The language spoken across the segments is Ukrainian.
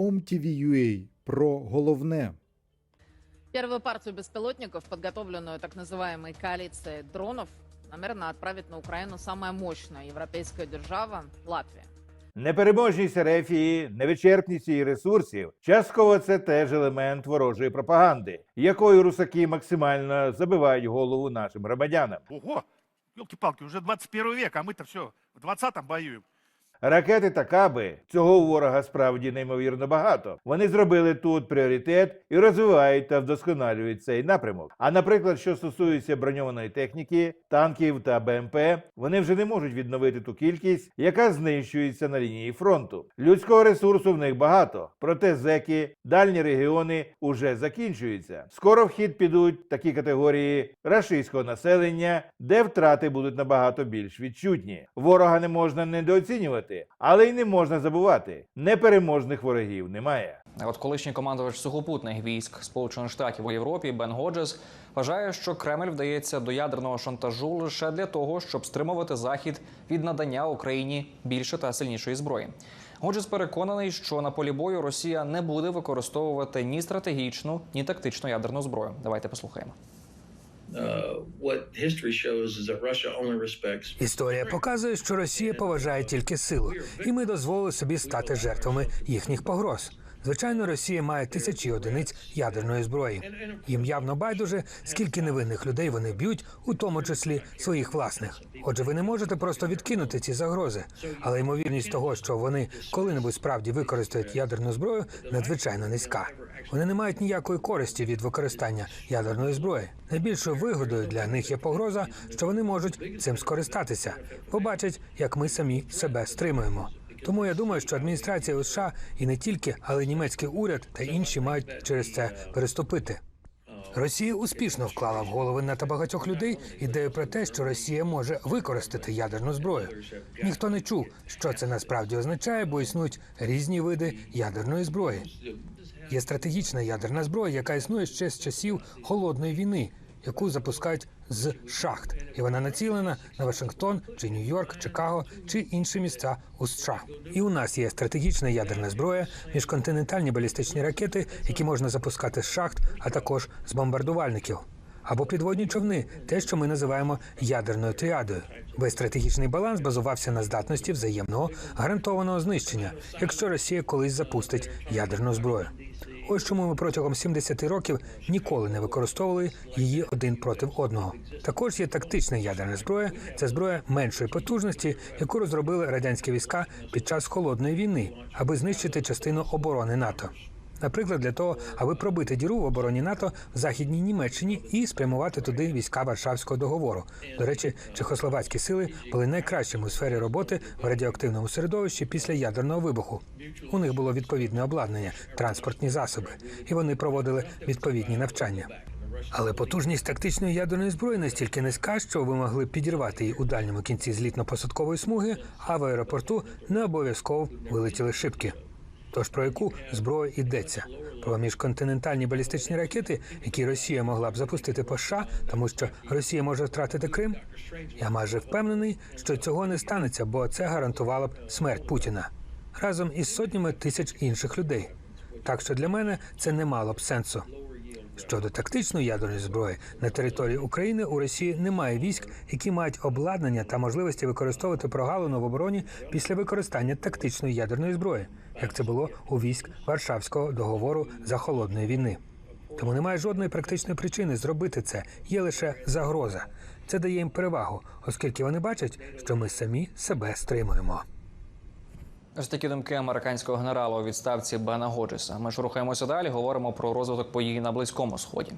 OMTV.ua про головне. Первую партию беспилотников, подготовленную так называемой коалицией дронов, намерена отправить на Украину самая мощная европейская держава – Латвия. Непереможність Рефії, невичерпність її ресурсів частково це теж елемент ворожої пропаганди, якою русаки максимально забивають голову нашим громадянам. Ого! Елки-палки, уже 21 век, а мы-то все в 20-м воюем. Ракети та каби цього у ворога справді неймовірно багато. Вони зробили тут пріоритет і розвивають та вдосконалюють цей напрямок. А наприклад, що стосується броньованої техніки, танків та БМП, вони вже не можуть відновити ту кількість, яка знищується на лінії фронту. Людського ресурсу в них багато, проте зеки, дальні регіони уже закінчуються. Скоро в хід підуть такі категорії рашистського населення, де втрати будуть набагато більш відчутні. Ворога не можна недооцінювати, але й не можна забувати. Непереможних ворогів немає. От колишній командувач сухопутних військ Сполучених Штатів у Європі Бен Годжес вважає, що Кремль вдається до ядерного шантажу лише для того, щоб стримувати захід від надання Україні більше та сильнішої зброї. Годжес переконаний, що на полі бою Росія не буде використовувати ні стратегічну, ні тактичну ядерну зброю. Давайте послухаємо. Історія показує, що Росія поважає тільки силу, і ми дозволили собі стати жертвами їхніх погроз. Звичайно, Росія має тисячі одиниць ядерної зброї. Їм явно байдуже, скільки невинних людей вони б'ють, у тому числі своїх власних. Отже, ви не можете просто відкинути ці загрози, але ймовірність того, що вони коли-небудь справді використають ядерну зброю, надзвичайно низька. Вони не мають ніякої користі від використання ядерної зброї. Найбільшою вигодою для них є погроза, що вони можуть цим скористатися. Побачать, як ми самі себе стримуємо. Тому я думаю, що адміністрація США і не тільки, але й німецький уряд та інші мають через це переступити. Росія успішно вклала в голови надто багатьох людей ідею про те, що Росія може використати ядерну зброю. Ніхто не чув, що це насправді означає, бо існують різні види ядерної зброї. Є стратегічна ядерна зброя, яка існує ще з часів холодної війни, яку запускають з шахт, і вона націлена на Вашингтон чи Нью-Йорк, Чикаго чи інші місця у США. І у нас є стратегічна ядерна зброя, міжконтинентальні балістичні ракети, які можна запускати з шахт, а також з бомбардувальників. Або підводні човни, те, що ми називаємо ядерною тріадою. Весь стратегічний баланс базувався на здатності взаємного гарантованого знищення, якщо Росія колись запустить ядерну зброю. Ось чому ми протягом 70 років ніколи не використовували її один проти одного. Також є тактична ядерна зброя. Це зброя меншої потужності, яку розробили радянські війська під час холодної війни, аби знищити частину оборони НАТО. Наприклад, для того, аби пробити діру в обороні НАТО в західній Німеччині і спрямувати туди війська Варшавського договору. До речі, чехословацькі сили були найкращими у сфері роботи в радіоактивному середовищі після ядерного вибуху. У них було відповідне обладнання, транспортні засоби, і вони проводили відповідні навчання. Але потужність тактичної ядерної зброї настільки низька, що ви могли підірвати її у дальньому кінці злітно-посадкової смуги, а в аеропорту не обов'язково вилетіли шибки. Тож про яку зброю йдеться? Про міжконтинентальні балістичні ракети, які Росія могла б запустити по США, тому що Росія може втратити Крим? Я майже впевнений, що цього не станеться, бо це гарантувало б смерть Путіна разом із сотнями тисяч інших людей. Так що для мене це не мало б сенсу. Щодо тактичної ядерної зброї на території України у Росії немає військ, які мають обладнання та можливості використовувати прогалину в обороні після використання тактичної ядерної зброї, як це було у військ Варшавського договору за холодної війни. Тому немає жодної практичної причини зробити це. Є лише загроза. Це дає їм перевагу, оскільки вони бачать, що ми самі себе стримуємо. Ось такі думки американського генерала у відставці Бена Годжеса. Ми ж рухаємося далі. Говоримо про розвиток подій на близькому сході.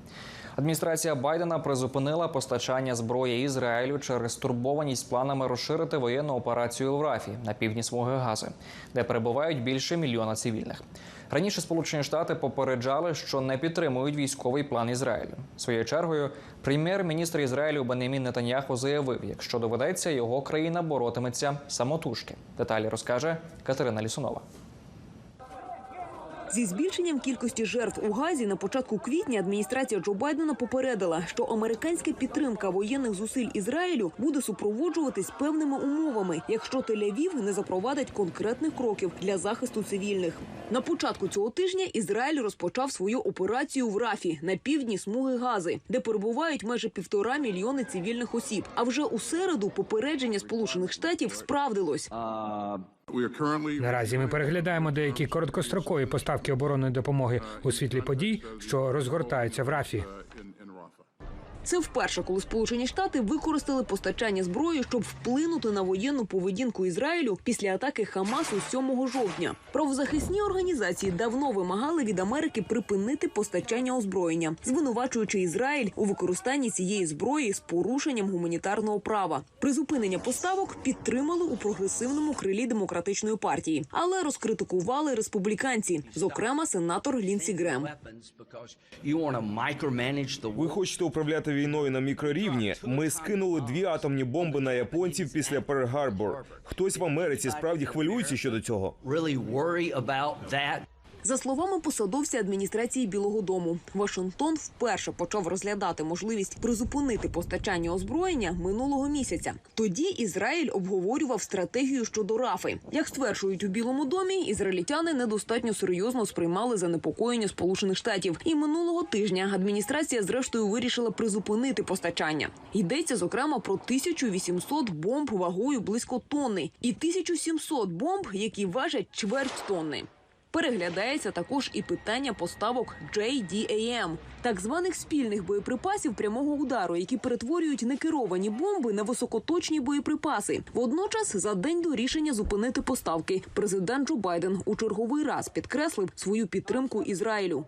Адміністрація Байдена призупинила постачання зброї Ізраїлю через турбованість планами розширити воєнну операцію в Рафі на півдні смуги Гази, де перебувають більше мільйона цивільних. Раніше Сполучені Штати попереджали, що не підтримують військовий план Ізраїлю. Своєю чергою, прем'єр-міністр Ізраїлю Бенемін Нетаньяху заявив, якщо доведеться, його країна боротиметься самотужки. Деталі розкаже Катерина Лісунова. Зі збільшенням кількості жертв у Газі на початку квітня адміністрація Джо Байдена попередила, що американська підтримка воєнних зусиль Ізраїлю буде супроводжуватись певними умовами, якщо Тель-Авів не запровадить конкретних кроків для захисту цивільних. На початку цього тижня Ізраїль розпочав свою операцію в Рафі на півдні смуги Гази, де перебувають майже півтора мільйони цивільних осіб. А вже у середу попередження Сполучених Штатів справдилось. Наразі ми переглядаємо деякі короткострокові поставки оборонної допомоги у світлі подій, що розгортаються в Рафі. Це вперше, коли Сполучені Штати використали постачання зброї, щоб вплинути на воєнну поведінку Ізраїлю після атаки Хамасу 7 жовтня. Правозахисні організації давно вимагали від Америки припинити постачання озброєння, звинувачуючи Ізраїль у використанні цієї зброї з порушенням гуманітарного права. Призупинення поставок підтримали у прогресивному крилі демократичної партії, але розкритикували республіканці, зокрема сенатор Лінсі Грем. Ви хочете управляти війною на мікрорівні? Ми скинули дві атомні бомби на японців після Перл-Гарбор. Хтось в Америці справді хвилюється щодо цього. За словами посадовця адміністрації Білого Дому, Вашингтон вперше почав розглядати можливість призупинити постачання озброєння минулого місяця. Тоді Ізраїль обговорював стратегію щодо рафи. Як стверджують у Білому домі, ізраїльтяни недостатньо серйозно сприймали занепокоєння Сполучених Штатів. І минулого тижня адміністрація зрештою вирішила призупинити постачання. Йдеться зокрема про 1800 бомб вагою близько тонни і 1700 бомб, які важать чверть тонни. Переглядається також і питання поставок JDAM – так званих спільних боєприпасів прямого удару, які перетворюють некеровані бомби на високоточні боєприпаси. Водночас, за день до рішення зупинити поставки, президент Джо Байден у черговий раз підкреслив свою підтримку Ізраїлю.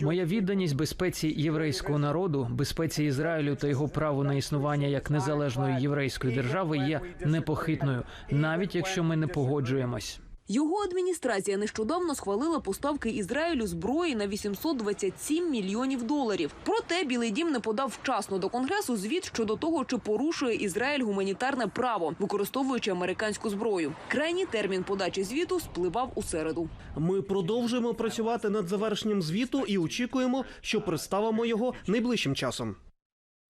Моя відданість безпеці єврейського народу, безпеці Ізраїлю та його праву на існування як незалежної єврейської держави є непохитною, навіть якщо ми не погоджуємось. Його адміністрація нещодавно схвалила поставки Ізраїлю зброї на 827 мільйонів доларів. Проте Білий Дім не подав вчасно до конгресу звіт щодо того, чи порушує Ізраїль гуманітарне право, використовуючи американську зброю. Крайній термін подачі звіту спливав у середу. Ми продовжуємо працювати над завершенням звіту і очікуємо, що представимо його найближчим часом.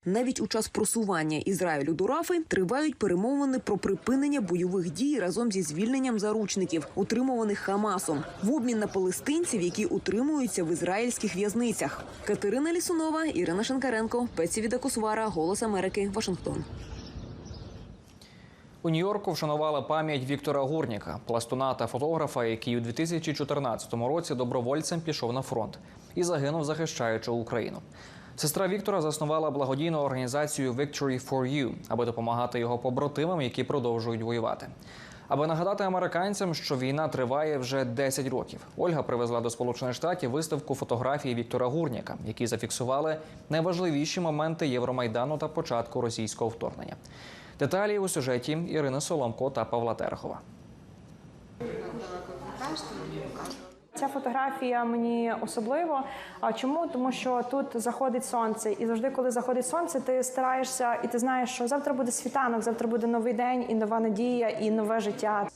Навіть у час просування Ізраїлю до Рафи тривають перемовини про припинення бойових дій разом зі звільненням заручників, утримуваних Хамасом, в обмін на палестинців, які утримуються в ізраїльських в'язницях. Катерина Лісунова, Ірина Шенкаренко, Пеці Відакосвара, Голос Америки, Вашингтон. У Нью-Йорку вшанували пам'ять Віктора Гурніка, пластуна та фотографа, який у 2014 році добровольцем пішов на фронт і загинув, захищаючи Україну. Сестра Віктора заснувала благодійну організацію Victory for You, аби допомагати його побратимам, які продовжують воювати. Аби нагадати американцям, що війна триває вже 10 років. Ольга привезла до Сполучених Штатів виставку фотографій Віктора Гурніка, які зафіксували найважливіші моменти Євромайдану та початку російського вторгнення. Деталі у сюжеті Ірини Соломко та Павла Терехова. Ця фотографія мені особливо. А чому? Тому що тут заходить сонце, і завжди, коли заходить сонце, ти стараєшся, і ти знаєш, що завтра буде світанок, завтра буде новий день, і нова надія, і нове життя.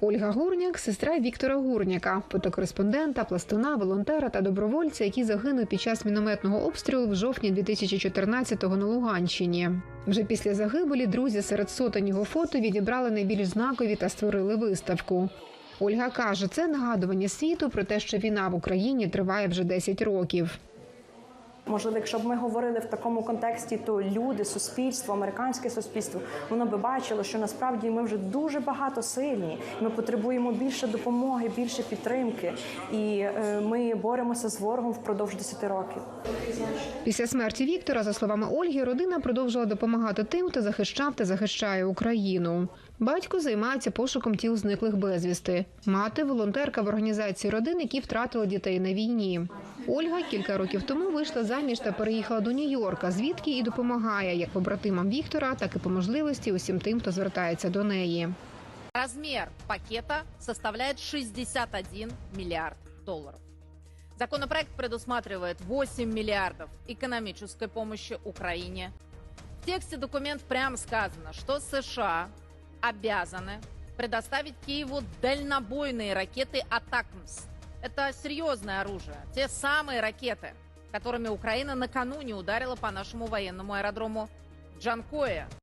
Ольга Гурняк, сестра Віктора Гурняка, фотокореспондента, пластуна, волонтера та добровольця, який загинув під час мінометного обстрілу в жовтні 2014-го на Луганщині. Вже після загибелі друзі серед сотень його фото відібрали найбільш знакові та створили виставку. Ольга каже, це нагадування світу про те, що війна в Україні триває вже 10 років. Можливо, якщо б ми говорили в такому контексті, то люди, суспільство, американське суспільство, воно би бачило, що насправді ми вже дуже багато сильні. Ми потребуємо більше допомоги, більше підтримки, і е, ми боремося з ворогом впродовж 10 років. Після смерті Віктора, за словами Ольги, родина продовжила допомагати тим, хто захищав та захищає Україну. Батько займається пошуком тіл зниклих безвісти. Мати волонтерка в організації родин, які втратили дітей на війні. Ольга кілька років тому вийшла заміж та переїхала до Нью-Йорка, звідки і допомагає як побратимам Віктора, так і по можливості усім тим, хто звертається до неї. Размер пакета составляет 61 миллиард долларов. Законопроект предусматривает 8 миллиардов экономической помощи Украине. В тексте документ прямо сказано, что США обязаны предоставить Киеву дальнобойные ракеты «Атакмс» Это серьезное оружие. Те самые ракеты, которыми Украина накануне ударила по нашему военному аэродрому Джанкоя.